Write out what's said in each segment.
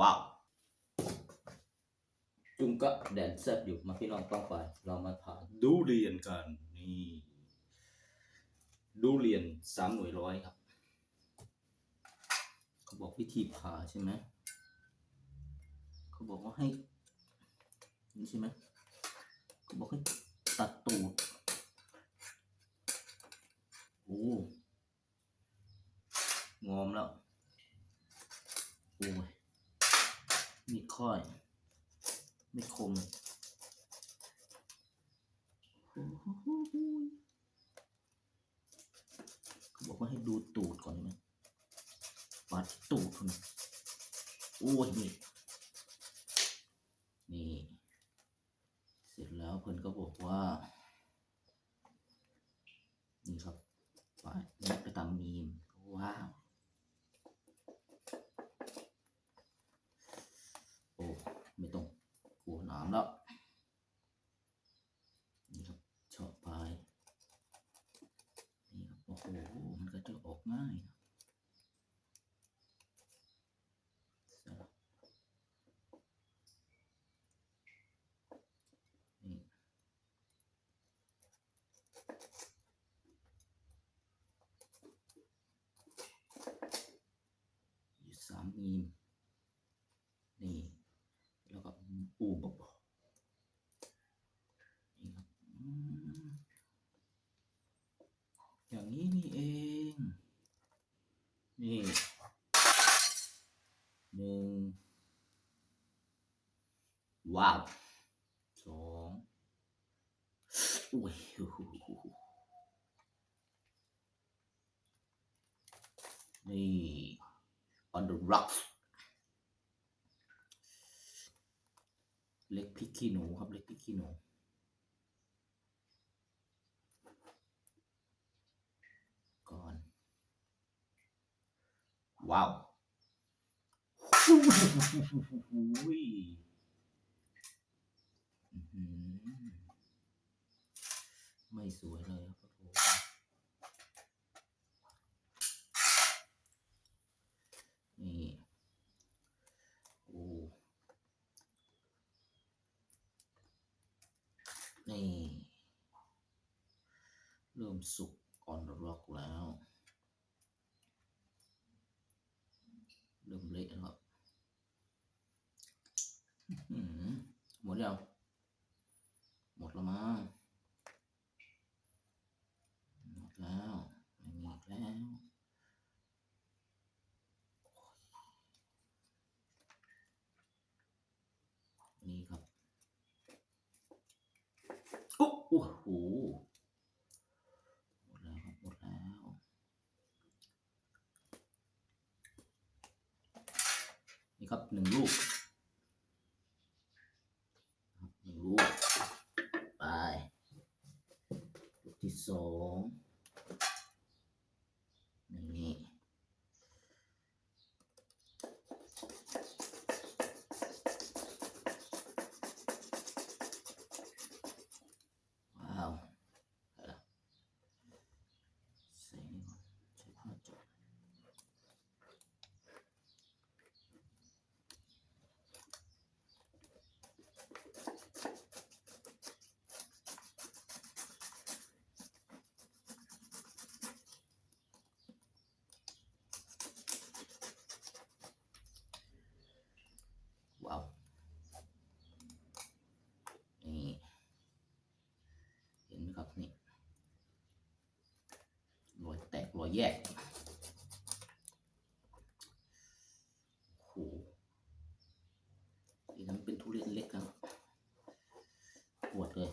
ว้าวจุงก็แดนเซอร์อยู่มาพี่น้องต้องไป เรามาทานดูเรียนกันนี่ดูเรียนสามหน่วยร้อยครับเขาบอกวิธีผ่าใช่ไหมเขาบอกว่าให้นี่ใช่ไหมเขาบอกให้ตัดตูดโอ้งอมแล้วโอ้ย ค่อย ไม่คมเขาบอกว่าให้ดูตูดก่อนใช่ไหมปาดตูดคุณโอ้ยนี่นี่ เสร็จแล้วเพิ่นก็บอกว่า นี่ครับปาดแนบไปตามมีมว้าว โอ้ ไม่ต้องกลัวน้ำ แล้วนี่ครับเฉาะไปนี่ครับโอ้โหมันก็จะออกง่ายนะเสร็จแล้วนี่ อยู่สามมีม นี่ แล้วก็อูบบอกนี่ครับอืมอย่างนี้นี่เอง นี่หนึ่งว้าวสองอุ้ยนี่ on the rocks เล็กพริกขี้หนูครับ เล็กพริกขี้หนู ก่อน ว้าวไม่สวยเลยครับผมนี่โอ้นี่ เริ่มสุกอ่อนร็อกแล้ว เริ่มเละแล้วครับอื้อหือห มดยังหมดแล้วมั้งหมดแล้วไม่มีอีกแล้วนี่ครับโอ้โอ้โหหมดแล้วครับหมดแล้วนี่ครับหนึ่งลูกครับหนึ่งลูก ไป ลูกที่สองนี่ ว้าวไปละใส่นี่ก่อนใช้ผ้าจบว้าว นี่ เห็นไหมครับนี่รอย แยกโอ้โหนี่นั้นเป็นทุเรียนเล็กครับปวดเลย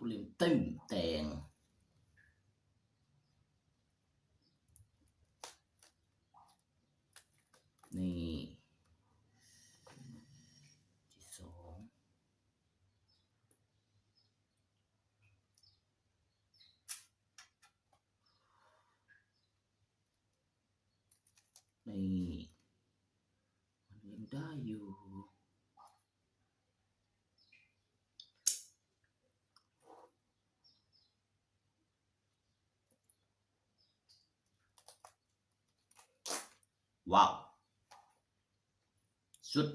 ผู้เล่นเต็มแตงนี่ที่สองนี่มันยังได้อยู่ ว้าว สุด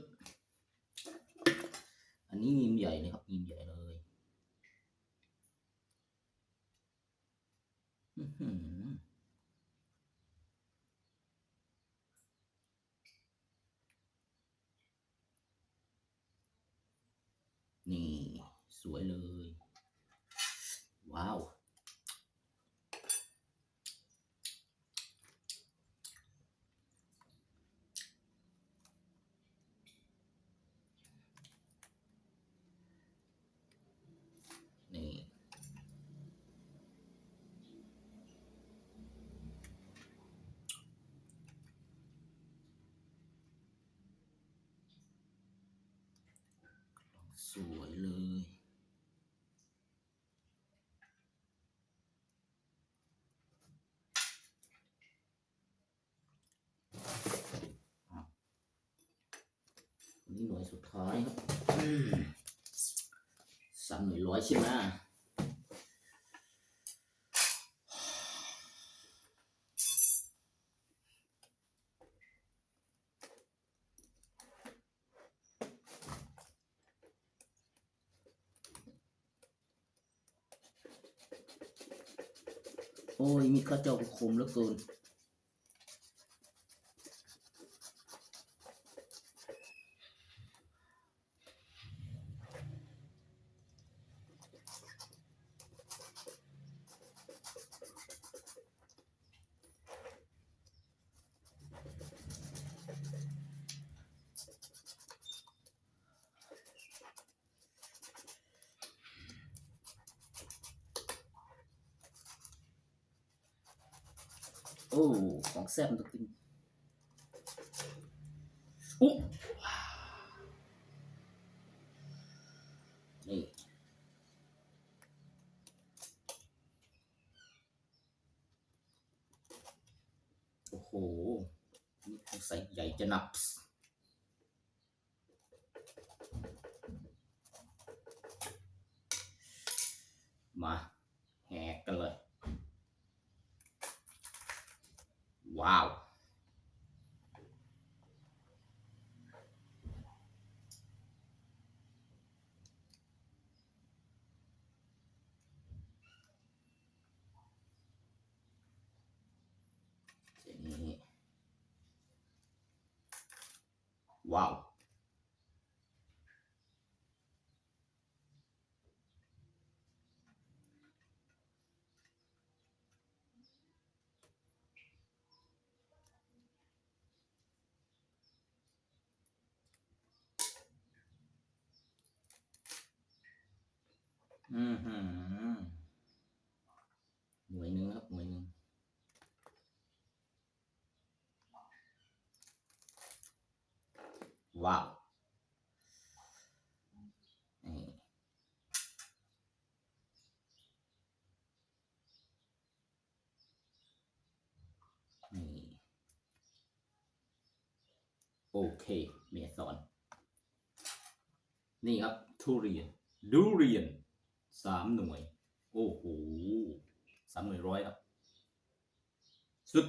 อันนี้มีมใหญ่เลยครับมีมใหญ่เลยนี่ สวยเลย ว้าว นี่ สวยเลยอะอันนี่หน่วยสุดท้ายครับอืมสามหน่วยร้อยใช่ไหม โอ้ยมีข้าเจ้าคมเหลือเกิน โอ้ของแซ่บมันต้องกินอุ๊นี่โอ้โห นี่ต้อใส่ใหญ่จะนักมาแหกกันเลย ว้าว ทีนี้ ว้าว อือหือหน่วยหนึ่งครับหน่วยหนึ่ง ว้าวนี่นี่โอเค เมียสอน นี่ครับ ทุเรียน ดูเรียนสามหน่วย โอ้โหสามหน่วยร้อยครับ สุด